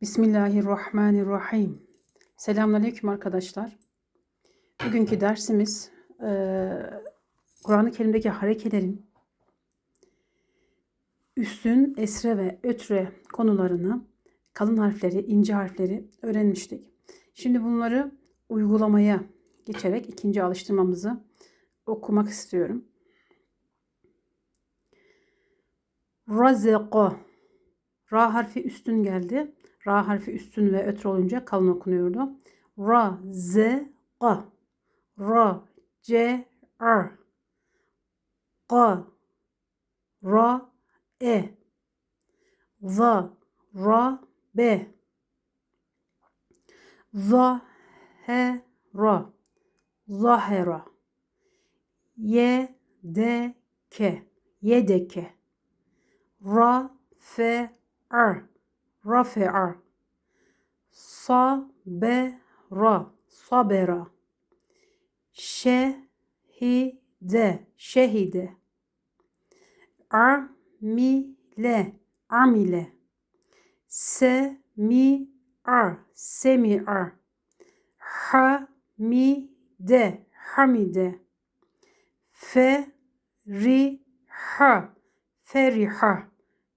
Bismillahirrahmanirrahim. Selamünaleyküm arkadaşlar. Bugünkü dersimiz eee, Kur'an-ı Kerim'deki harekelerin üstün, esre ve ötre konularını, kalın harfleri, ince harfleri öğrenmiştik. Şimdi bunları uygulamaya geçerek ikinci alıştırmamızı okumak istiyorum. Razıqa. Ra harfi üstün geldi. Ra harfi üstün ve ötre olunca kalın okunuyordu. Ra, z, qa. Ra, c, r. Qa, ra, e. Za, ra, b. Zahera, zahera. Yedeke, yedeke. Rafi'a, rafi'a. Sabera, sabera. Şehide, şehide. Amile, amile. Semi'a, semi'a. Hamide, hamide. Feriha, feriha.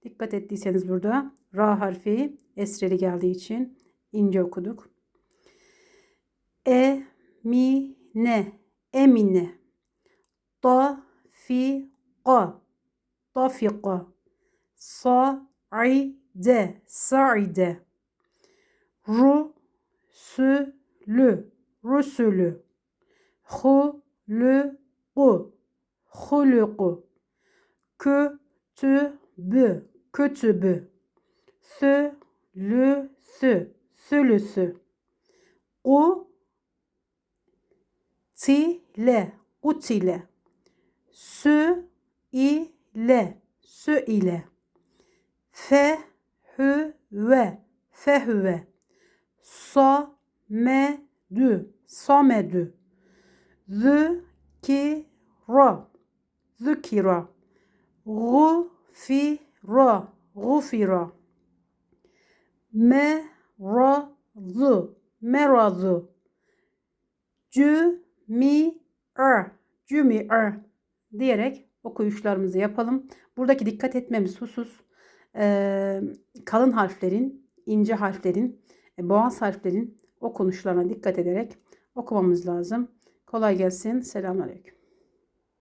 Dikkat ettiyseniz burada ra harfi esreli geldiği için ince okuduk. Emine, emine. Tafiqa, tafiqa. Sa'ide, sa'ide. Rusulü, rusulü. Huluku, huluku. Kütübü, kütübü. Sülüsü, sülüsü. Kutile, kutile. Sü ile, sü ile. Fehüve, fehüve. Samedü, samedü. Zükira, zükira. Gufira, gufira. Merazı, merazı. Cümi'a, cümi'a diyerek okuyuşlarımızı yapalım. Buradaki dikkat etmemiz husus e, kalın harflerin, ince harflerin, e, boğaz harflerin okunuşlarına dikkat ederek okumamız lazım. Kolay gelsin. Selamünaleyküm.